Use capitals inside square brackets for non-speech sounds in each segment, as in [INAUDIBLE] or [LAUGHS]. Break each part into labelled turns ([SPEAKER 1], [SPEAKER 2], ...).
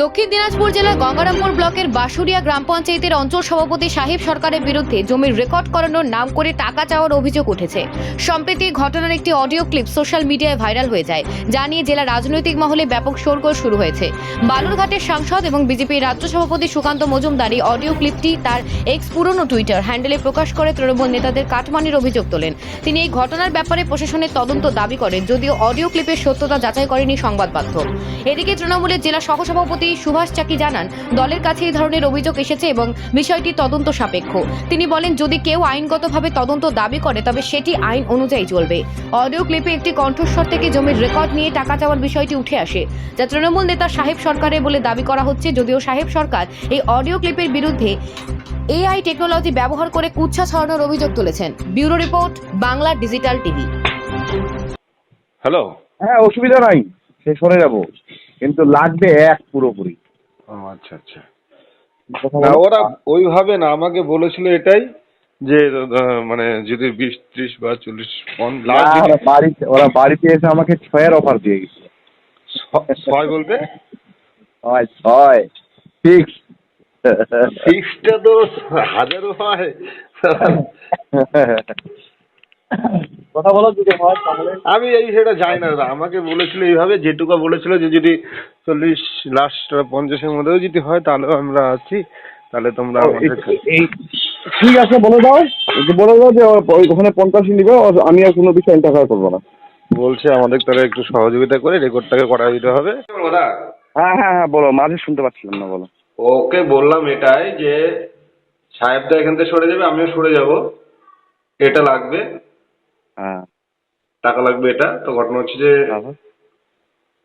[SPEAKER 1] দক্ষিণ দিনাজপুর জেলার গঙ্গারামপুর ব্লকের বাসুরিয়া গ্রাম পঞ্চায়েতের অঞ্চল সভাপতি সাহেব সরকারের বিরুদ্ধে জমির রেকর্ড করানোর নাম করে টাকা চাওয়ার অভিযোগ উঠেছে। সম্প্রতি ঘটনার একটি অডিও ক্লিপ সোশ্যাল মিডিয়ায় ভাইরাল হয়ে যায়, যা নিয়ে জেলা রাজনৈতিক মহলে ব্যাপক শোরগোল শুরু হয়েছে। বালুরঘাটের সাংসদ এবং বিজেপির রাজ্য সভাপতি সুকান্ত মজুমদার এই অডিও ক্লিপটি তার এক্স পুরনো টুইটার হ্যান্ডেলে প্রকাশ করে তৃণমূল নেতাদের কাটমানির অভিযোগ তোলেন। তিনি এই ঘটনার ব্যাপারে প্রশাসনের তদন্ত দাবি করেন, যদিও অডিও ক্লিপের সত্যতা যাচাই করেনি সংবাদ মাধ্যম এদিকে তৃণমূলের জেলা সহসভাপতি সুভাষ চাকি জানান দলের কাছে এই ধরনের অভিযোগ এসেছে এবং বিষয়টি তদন্ত সাপেক্ষ। তিনি বলেন যদি কেউ আইনগতভাবে তদন্ত দাবি করে তবে সেটি আইন অনুযায়ী চলবে। অডিও ক্লিপে একটি কণ্ঠস্বর থেকে জমির রেকর্ড নিয়ে টাকা চাওয়ার বিষয়টি উঠে আসে। যা তৃণমূল নেতা সাহেব সরকারের বলে দাবি করা হচ্ছে যদিও সাহেব সরকার এই অডিও ক্লিপের বিরুদ্ধে এআই টেকনোলজি ব্যবহার করে কুচ্ছা ছড়ানোর অভিযোগ তুলেছেন। Bureau report Bangla digital TV.
[SPEAKER 2] Hello.
[SPEAKER 3] হ্যাঁ অসুবিধা নাই। সে সরে যাব। কিন্তু লাগবে এক পুরোপুরি।
[SPEAKER 2] ও আচ্ছা আচ্ছা। না ওরা ওইভাবে না আমাকে বলেছিল এটাই যে মানে যদি বিশ ত্রিশ বা চল্লিশ
[SPEAKER 3] বাড়িতে ওরা বাড়িতে এসে আমাকে ছয়ের অফার দিয়ে গেছে
[SPEAKER 2] ছয় বলতে
[SPEAKER 3] ছয় ছয়। ফিক্স
[SPEAKER 2] সিক্সটা তো হাজারও হয়। [LAUGHS]
[SPEAKER 3] কথা বলো যদি হয় তাহলে।
[SPEAKER 2] আমি এই সেটা জানি না দাদা আমাকে বলেছিল এইভাবে যেটুকু বলেছিল যে যদি চল্লিশ লাস্ট পঞ্চাশের মধ্যেও যদি হয় তাহলে আমরা আছি তাহলে তোমরা
[SPEAKER 3] এই- ঠিক আছে বলে দাও। বলে দাও যে ওখানে পঞ্চাশই নিবে আমি আর কোনো বিষয় ইন্টারফেয়ার করব না।
[SPEAKER 2] বলছে আমাদের তাহলে একটু সহযোগিতা করে রেকর্ডটাকে করা দিতে হবে।
[SPEAKER 3] হ্যাঁ হ্যাঁ হ্যাঁ বলো মাঝে শুনতে পাচ্ছিলাম না বলো।
[SPEAKER 2] ওকে বললাম এটাই যে সাহেবদা এখান থেকে সরে যাবে আমিও সরে যাব। এটা লাগবে। টাকা লাগবে এটা তো ঘটনা হচ্ছে যে
[SPEAKER 3] তারপর?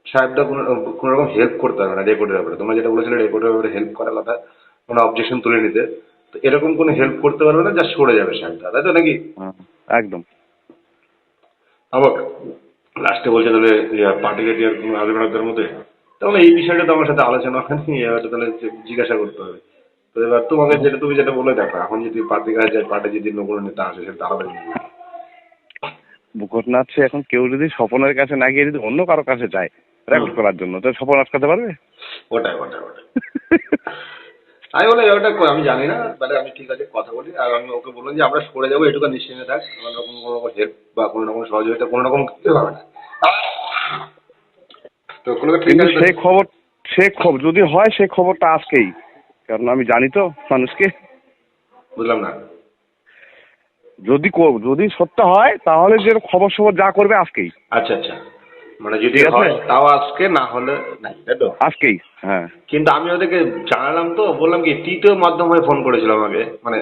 [SPEAKER 2] সাহেবদা কোনো কোনো রকম হেল্প করতে হবে না রেকর্ডের ব্যাপারে। তোমরা যেটা বলেছিলে রেকর্ডের ব্যাপারে হেল্প করার কথা কোনো অবজেকশন তুলে নিতে। তো এরকম কোনো হেল্প করতে পারবে না যা সরে যাবে সাহেবদা তাই তো নাকি?
[SPEAKER 3] হ্যাঁ, একদম।
[SPEAKER 2] আবার লাস্টে বলছে তাহলে পার্টি গাটি আর কোনো আসবে না তার মধ্যে? তাহলে এই বিষয়টা তো আমার সাথে আলোচনা হয়নি এবারটা তাহলে জিজ্ঞাসা করতে হবে। তো এবার তোমাকে যেটা তুমি যেটা বলে দেখো এখন যদি পার্টি গাছ যায় পার্টি যদি কোনো নেতা আসে সেটা আলাদা।
[SPEAKER 3] ঘটনা হচ্ছে এখন কেউ যদি স্বপনের কাছে না গিয়ে যদি অন্য কারও কাছে যায় রেকর্ড করার জন্য তো স্বপন আটকাতে পারবে?
[SPEAKER 2] ওটাই ওটাই ওটাই। আমি বলে ওটা আমি জানি না মানে আমি ঠিক আছে কথা বলি আর আমি ওকে বললাম যে আমরা সরে যাব এটুকু নিশ্চিন্তে থাক কোনো রকম কোনো রকম হেল্প বা কোনো রকম সহযোগিতা কোনো রকম কিছু হবে না। তো কোনো ঠিক আছে।
[SPEAKER 3] সেই খবর সে খবর যদি হয় সেই খবরটা আজকেই কারণ আমি জানি তো মানুষকে।
[SPEAKER 2] বুঝলাম না।
[SPEAKER 3] যদি যদি সত্য হয় তাহলে যে খবর সবর যা করবে আজকেই।
[SPEAKER 2] আচ্ছা আচ্ছা। মানে যদি হয় তাও আজকে না হলে নাই তাই তো?
[SPEAKER 3] আজকেই হ্যাঁ।
[SPEAKER 2] কিন্তু আমি ওদেরকে জানালাম তো বললাম কি তৃতীয় মাধ্যম হয়ে ফোন করেছিল আমাকে মানে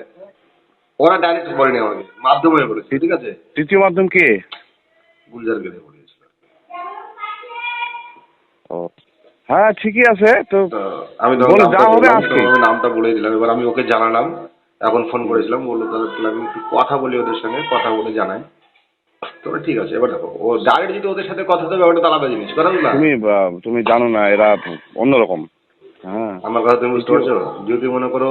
[SPEAKER 2] ওরা ডাইরেক্ট বলেনি আমাকে মাধ্যম হয়ে বলেছে ঠিক আছে?
[SPEAKER 3] তৃতীয় মাধ্যম কে?
[SPEAKER 2] গুলজার গেলে বলেছিল।
[SPEAKER 3] ও। হ্যাঁ ঠিকই আছে তো
[SPEAKER 2] আমি
[SPEAKER 3] যা হবে আজকে।
[SPEAKER 2] নামটা বলে দিলাম এবার আমি ওকে জানালাম এখন ফোন করেছিলাম বলল তাহলে তাহলে আমি একটু কথা বলি ওদের সঙ্গে কথা বলে জানাই। তো ঠিক আছে এবার দেখো ও ডাইরেক্ট যদি ওদের সাথে কথা দেবে ওটা তো আলাদা জিনিস কথা বুঝলাম
[SPEAKER 3] তুমি আহ, তুমি জানো না এরা অন্যরকম। হ্যাঁ।
[SPEAKER 2] আমার কথা তুমি বুঝতে পারছ? যদি মনে করো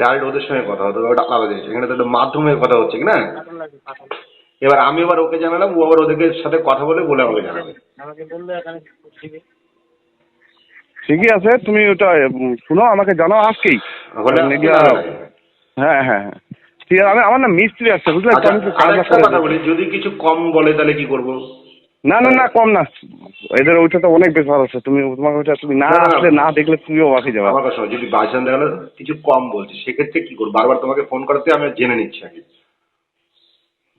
[SPEAKER 2] ডাইরেক্ট ওদের সঙ্গে কথা হতো ওটা আলাদা জিনিস এখানে তো একটা মাধ্যমে কথা হচ্ছে কি না? এবার আমি এবার ওকে জানালাম ও আবার ওদেরকে সাথে কথা বলে বলে আমাকে জানাবে।
[SPEAKER 3] ঠিকই আছে তুমি ওটা উম, শুনো আমাকে জানাও আজকেই।
[SPEAKER 2] হলে
[SPEAKER 3] হ্যাঁ হ্যাঁ হ্যাঁ। ঠিক আছে আমি আমার না মিস্ত্রি আসছে বুঝলে? তো
[SPEAKER 2] আচ্ছা
[SPEAKER 3] আমি একটু
[SPEAKER 2] কথা বলি যদি কিছু কম বলে তাহলে কি করব?
[SPEAKER 3] না না না কম না। এদের ওইটা তো অনেক বেশ ভালো আছে। তুমি তোমাকে ওইটা তুমি না। আসলে না দেখলে তুমিও বাকি যাবে।
[SPEAKER 2] আমার যদি দেখা কিছু কম বলছে সেক্ষেত্রে কি করব? বারবার তোমাকে ফোন করতে আমি জেনে নিচ্ছি আগে।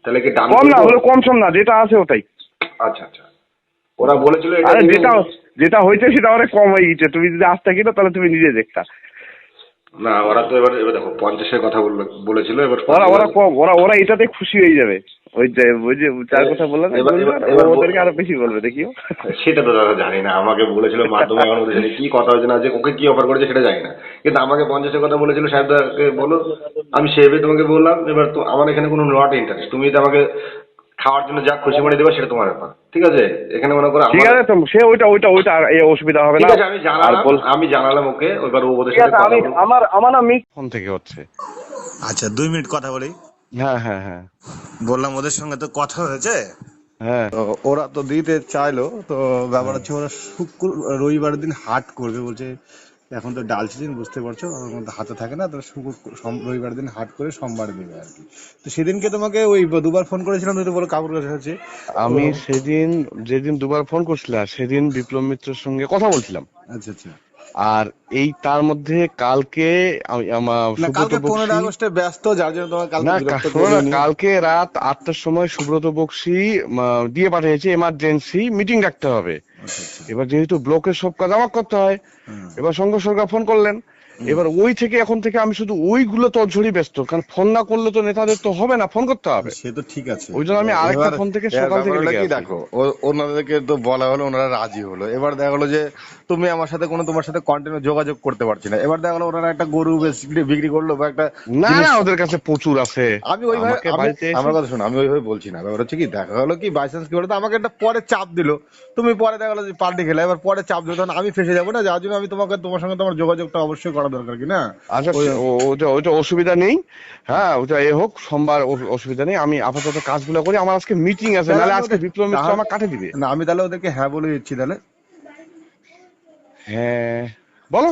[SPEAKER 2] তাহলে কি ডান
[SPEAKER 3] কম না? হলে কম সম না যেটা আছে ওটাই।
[SPEAKER 2] আচ্ছা আচ্ছা। ওরা বলেছিল এটা
[SPEAKER 3] যেটা যেটা হয়েছে সেটা অনেক কম হয়ে গেছে। তুমি যদি আসতে কিনো তাহলে তুমি নিজে দেখতা।
[SPEAKER 2] না ওরা তো এবার এবার দেখো পঞ্চাশের কথা বলল বলেছিল এবার
[SPEAKER 3] ওরা ওরা কম ওরা ওরা এটাতে খুশি হয়ে যাবে। ওই যে ওই যে যার কথা বললাম ওদেরকে আরও বেশি বলবে দেখিও
[SPEAKER 2] সেটা তো দাদা জানি না আমাকে বলেছিল মাধ্যমে এখন ওদের সাথে কি কথা হয়েছে না যে ওকে কি অফার করেছে সেটা জানি না। কিন্তু আমাকে পঞ্চাশের কথা বলেছিল সাহেবদাকে বলো আমি সেভাবে তোমাকে বললাম এবার তো আমার এখানে কোনো নট ইন্টারেস্ট তুমি যদি আমাকে খাওয়ার জন্য যা খুশি মনে দেবে সেটা তোমার ব্যাপার। ঠিক আছে? এখানে মনে করো
[SPEAKER 3] ঠিক আছে তো সে ওইটা ওইটা ওইটা আর এ অসুবিধা হবে না।
[SPEAKER 2] ঠিক আছে আমি জানালাম আমি জানালাম ওকে এবার ও ওদের সাথে কথা
[SPEAKER 3] আমি
[SPEAKER 2] বলব।
[SPEAKER 3] আমার আমার না ফোন থেকে হচ্ছে।
[SPEAKER 4] আচ্ছা দুই মিনিট কথা বলি।
[SPEAKER 3] হ্যাঁ হ্যাঁ হ্যাঁ।
[SPEAKER 4] বললাম ওদের সঙ্গে তো কথা হয়েছে?
[SPEAKER 3] হ্যাঁ।
[SPEAKER 4] তো ওরা তো দিতে চাইলো তো ব্যাপার হচ্ছে ওরা শুক্র রবিবার দিন হাট করবে বলছে।
[SPEAKER 2] এখন তো ডাল সিজন বুঝতে পারছ? আমার মধ্যে হাতে থাকে না তো শুক্র রবিবার দিন হাট করে সোমবার দেবে আর কি। তো সেদিনকে তোমাকে ওই দুবার ফোন করেছিলাম তুমি বলো কাপড় কাছে হচ্ছে।
[SPEAKER 5] আমি সেদিন যেদিন দুবার ফোন করছিলাম সেদিন বিপ্লব মিত্রের সঙ্গে কথা বলছিলাম।
[SPEAKER 2] আচ্ছা আচ্ছা।
[SPEAKER 5] আর এই তার মধ্যে কালকে আমি- আমার সুব্রত
[SPEAKER 2] কালকে পনেরো আগস্টে ব্যস্ত যার জন্য তোমার কালকে।
[SPEAKER 5] কালকে রাত আটটার সময় সুব্রত বক্সি দিয়ে পাঠিয়েছে এমার্জেন্সি মিটিং ডাকতে হবে
[SPEAKER 2] আচ্ছা, আচ্ছা।
[SPEAKER 5] এবার যেহেতু ব্লকের সব কাজ আমার করতে হয় এবার সঙ্গে সরকার ফোন করলেন এবার ওই থেকে এখন থেকে আমি শুধু ওইগুলো তড়ঝড়ি ব্যস্ত কারণ ফোন না করলে তো নেতাদের তো হবে না ফোন করতে হবে।
[SPEAKER 2] সে তো ঠিক আছে।
[SPEAKER 5] ওই জন্য আমি আরেকটা ফোন থেকে সকাল থেকে।
[SPEAKER 2] দেখো ওনাদেরকে তো বলা হলো ওনারা রাজি হলো। এবার দেখা গেলো যে তুমি আমার সাথে কোনো তোমার সাথে কন্টিনিউ যোগাযোগ করতে পারছি না। এবার দেখা গেলো ওনারা একটা গরু বিক্রি করল বা একটা
[SPEAKER 5] না না ওদের কাছে প্রচুর আছে।
[SPEAKER 2] আমি ওইভাবে আমার কথা শোনো আমি ওইভাবে বলছি না। ব্যাপার হচ্ছে কি দেখা গেলো কি বাই চান্স কি বলতো আমাকে একটা পরে চাপ দিলো। তুমি পরে দেখা গেলো যে পাল্টি খেলে এবার পরে চাপ দিলো তখন আমি ফেসে যাব না। যার জন্য আমি তোমাকে তোমার সঙ্গে তোমার যোগাযোগটা অবশ্যই করা দরকার কি না
[SPEAKER 5] আচ্ছা ওটা ওটা অসুবিধা নেই। হ্যাঁ ওটা এ হোক সোমবার অসুবিধা নেই। আমি আপাতত কাজগুলো করি। আমার আজকে মিটিং আছে নাহলে আজকে বিপ্লব মিত্র আমার কাটে দিবে।
[SPEAKER 2] না আমি তাহলে ওদেরকে হ্যাঁ বলে দিচ্ছি তাহলে।
[SPEAKER 5] হ্যাঁ বলো।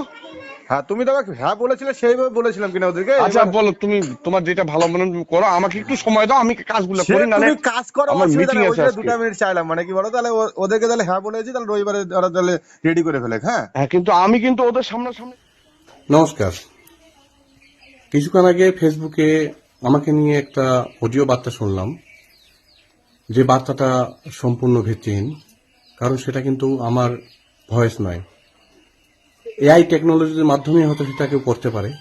[SPEAKER 2] হ্যাঁ তুমি তো হ্যাঁ বলেছিলে সেইভাবে বলেছিলাম কিনা ওদেরকে?
[SPEAKER 5] আচ্ছা বলো তুমি তোমার যেটা ভালো মনে করো আমাকে একটু সময় দাও আমি কাজগুলো করি নাহলে
[SPEAKER 2] তুমি কাজ করো
[SPEAKER 5] আমার
[SPEAKER 2] নেই
[SPEAKER 5] আছে।
[SPEAKER 2] দুটা মিনিট চাইলাম মানে কি বলো তাহলে ওদেরকে তাহলে হ্যাঁ বলেছি তাহলে রবিবারে ওরা তাহলে রেডি করে ফেলে হ্যাঁ?
[SPEAKER 5] হ্যাঁ কিন্তু আমি কিন্তু ওদের সামনাসামনি
[SPEAKER 6] নমস্কার। কিছুক্ষণ আগে ফেসবুকে আমাকে নিয়ে একটা অডিও বার্তা শুনলাম, যে বার্তাটা সম্পূর্ণ ভিত্তিহীন, কারণ সেটা কিন্তু আমার ভয়েস নয়। এআই টেকনোলজির মাধ্যমে হয়তো সেটা কেউ করতে পারে।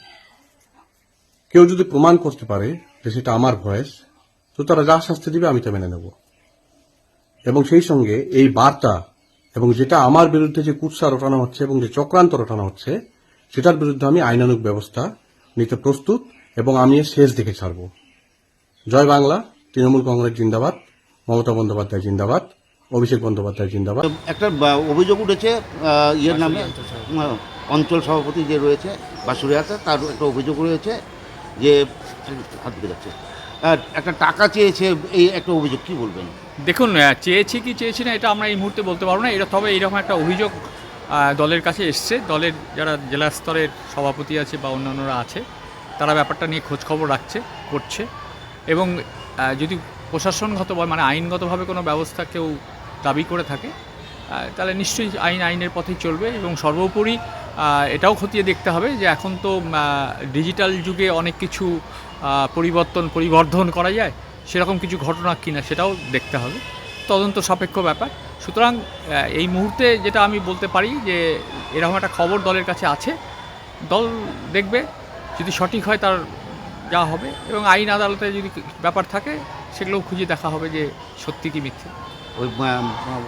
[SPEAKER 6] কেউ যদি প্রমাণ করতে পারে যে সেটা আমার ভয়েস, তো তারা যা শাস্তি দিবে আমি তা মেনে নেব। এবং সেই সঙ্গে এই বার্তা এবং যেটা আমার বিরুদ্ধে যে কুৎসা রটানো হচ্ছে এবং যে চক্রান্ত রটানো হচ্ছে সেটার বিরুদ্ধে আমি আইনানুগ ব্যবস্থা নিতে প্রস্তুত এবং আমি এর শেষ দেখে ছাড়ব। জয় বাংলা তৃণমূল কংগ্রেস জিন্দাবাদ মমতা বন্দ্যোপাধ্যায় জিন্দাবাদ অভিষেক বন্দ্যোপাধ্যায় জিন্দাবাদ।
[SPEAKER 7] একটা অভিযোগ উঠেছে ইয়ের নামে অঞ্চল সভাপতি। যে রয়েছে বাসুরিয়াতে তার একটা অভিযোগ রয়েছে যে হাত যাচ্ছে। একটা টাকা চেয়েছে এই একটা অভিযোগ কি বলবেন?
[SPEAKER 8] দেখুন চেয়েছি কি চেয়েছি না এটা আমরা এই মুহূর্তে বলতে পারব না। এটা তবে এইরকম একটা অভিযোগ দলের কাছে এসছে। দলের যারা জেলা স্তরের সভাপতি আছে বা অন্যান্যরা আছে, তারা ব্যাপারটা নিয়ে খোঁজখবর রাখছে, করছে। এবং যদি প্রশাসনগত মানে আইনগতভাবে কোনো ব্যবস্থা কেউ দাবি করে থাকে তাহলে নিশ্চয়ই আইন আইনের পথেই চলবে এবং সর্বোপরি এটাও খতিয়ে দেখতে হবে যে এখন তো ডিজিটাল যুগে অনেক কিছু পরিবর্তন, পরিবর্ধন করা যায়, সেরকম কিছু ঘটনা কিনা সেটাও দেখতে হবে। তদন্ত সাপেক্ষ ব্যাপার। সুতরাং এই মুহূর্তে যেটা আমি বলতে পারি যে এরকম একটা খবর দলের কাছে আছে। দল দেখবে যদি সঠিক হয় তার যা হবে এবং আইন আদালতে যদি ব্যাপার থাকে সেগুলোও খুঁজে দেখা হবে যে সত্যি কি মিথ্যে।
[SPEAKER 7] ওই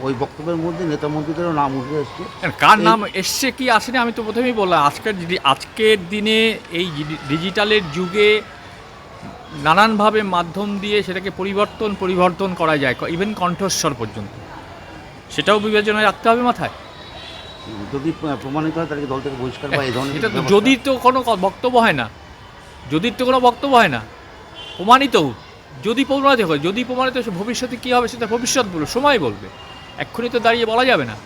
[SPEAKER 7] ওই বক্তব্যের মধ্যে নেতা মন্ত্রীদেরও নাম উঠে এসছে।
[SPEAKER 8] কার নাম এসছে কি আসেনি আমি তো প্রথমেই বললাম আজকের যদি- আজকের দিনে এই ডিজিটালের যুগে নানানভাবে মাধ্যম দিয়ে সেটাকে পরিবর্তন পরিবর্তন করা যায় ইভেন কণ্ঠস্বর পর্যন্ত। সেটাও বিবেচনায় রাখতে হবে মাথায়।
[SPEAKER 7] যদি প্রমাণিত হয় তাহলে দল থেকে বহিষ্কার বা এই ধরনের
[SPEAKER 8] এটা তো যদি তো কোনো বক্তব্য হয় না। যদি তো কোনো বক্তব্য হয় না। প্রমাণিত। যদি প্রমাণিত হয় যদি প্রমাণিত হয়, ভবিষ্যতে কী হবে সেটা ভবিষ্যৎ বলবে সময় বলবে। এক্ষুনি তো দাঁড়িয়ে বলা যাবে না।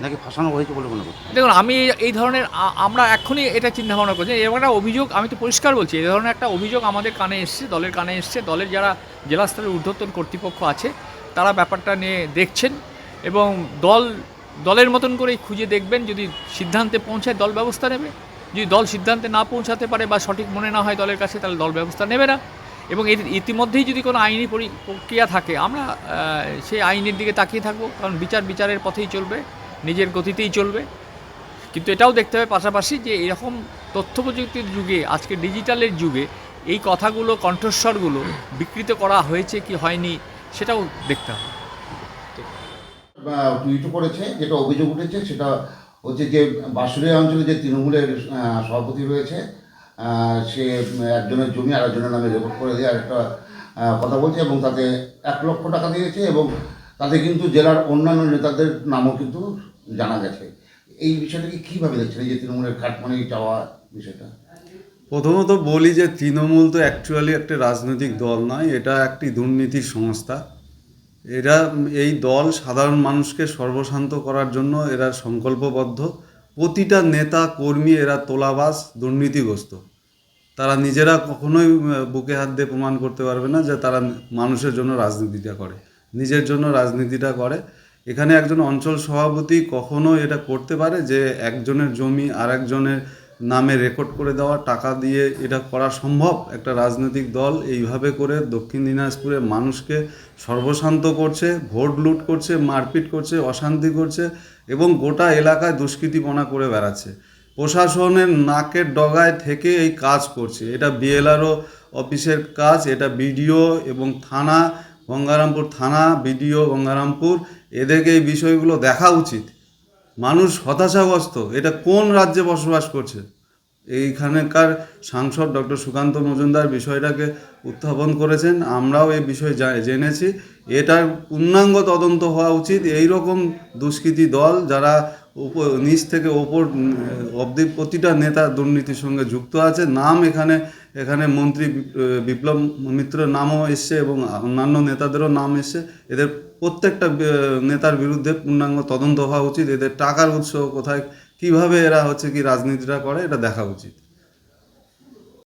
[SPEAKER 7] নাকি ফাঁসানো হয়েছে বলে মনে করছেন?
[SPEAKER 8] দেখুন আমি এই- এই ধরনের আমরা এখনই এটা চিন্তা ভাবনা করছি। এরকম একটা অভিযোগ আমি তো পরিষ্কার বলছি এই ধরনের একটা অভিযোগ আমাদের কানে এসছে দলের কানে এসছে। দলের যারা জেলা স্তরের ঊর্ধ্বতন কর্তৃপক্ষ আছে তারা ব্যাপারটা নিয়ে দেখছেন। এবং দল, দলের মতন করেই খুঁজে দেখবেন যদি সিদ্ধান্তে পৌঁছায় দল ব্যবস্থা নেবে। যদি দল সিদ্ধান্তে না পৌঁছাতে পারে বা সঠিক মনে না হয় দলের কাছে, তাহলে দল ব্যবস্থা নেবে না। এবং এর, ইতিমধ্যেই যদি কোনো আইনি পরি- প্রক্রিয়া থাকে, আমরা সেই আইনের দিকে তাকিয়ে থাকব। কারণ বিচার বিচারের পথেই চলবে, নিজের গতিতেই চলবে। কিন্তু এটাও দেখতে হবে পাশাপাশি যে এরকম তথ্য প্রযুক্তির যুগে, আজকে ডিজিটালের যুগে, এই কথাগুলো, কণ্ঠস্বরগুলো বিকৃত করা হয়েছে কি হয়নি, সেটাও দেখতে হবে।
[SPEAKER 7] টুইটও করেছে, যেটা অভিযোগ উঠেছে, সেটা হচ্ছে যে বাঁশুড়িয়া অঞ্চলে যে তৃণমূলের সভাপতি রয়েছে সে একজনের জমি আরেকজনের নামে রেকর্ড করে দেওয়ার একটা কথা বলছে এবং তাতে এক লক্ষ টাকা দিয়েছে এবং তাতে কিন্তু জেলার অন্যান্য নেতাদের নামও কিন্তু জানা গেছে। এই বিষয়টাকে কীভাবে দেখছেন এই যে তৃণমূলের কাটমানি চাওয়া বিষয়টা?
[SPEAKER 9] প্রথমত বলি যে তৃণমূল তো অ্যাকচুয়ালি একটা রাজনৈতিক দল নয়, এটা একটি দুর্নীতির সংস্থা। এরা এই দল সাধারণ মানুষকে সর্বশান্ত করার জন্য এরা সংকল্পবদ্ধ। প্রতিটা নেতা, কর্মী এরা তোলাবাস দুর্নীতিগ্রস্ত। তারা নিজেরা কখনোই বুকে হাত দিয়ে প্রমাণ করতে পারবে না যে তারা মানুষের জন্য রাজনীতিটা করে, নিজের জন্য রাজনীতিটা করে। এখানে একজন অঞ্চল সভাপতি কখনো এটা করতে পারে যে একজনের জমি আর একজনের নামে রেকর্ড করে দেওয়া, টাকা দিয়ে এটা করা সম্ভব। একটা রাজনৈতিক দল এইভাবে করে দক্ষিণ দিনাজপুরে মানুষকে সর্বশান্ত করছে, ভোট লুট করছে, মারপিট করছে, অশান্তি করছে এবং গোটা এলাকায় দুষ্কৃতিপনা করে বেড়াচ্ছে। প্রশাসনের নাকের ডগায় থেকে এই কাজ করছে। এটা বিএলআরও অফিসের কাজ, এটা বিডিও এবং থানা, গঙ্গারামপুর থানা, বিডিও গঙ্গারামপুর, এদেরকে এই বিষয়গুলো দেখা উচিত। মানুষ হতাশাগ্রস্ত, এটা কোন রাজ্যে বসবাস করছে? এইখানকার সাংসদ ডক্টর সুকান্ত মজুমদার বিষয়টাকে উত্থাপন করেছেন, আমরাও এই বিষয়ে জেনেছি। এটার পূর্ণাঙ্গ তদন্ত হওয়া উচিত। এই রকম দুষ্কৃতী দল যারা নিচ থেকে ওপর অবধি প্রতিটা নেতা দুর্নীতির সঙ্গে যুক্ত আছে, নাম এখানে এখানে মন্ত্রী বিপ্লব মিত্র নামও এসছে এবং অন্যান্য নেতাদেরও নাম এসছে। এদের প্রত্যেকটা নেতার বিরুদ্ধে পূর্ণাঙ্গ তদন্ত হওয়া উচিত। এদের টাকার উৎস কোথায়, কীভাবে এরা হচ্ছে কি রাজনীতিটা করে, এটা দেখা উচিত।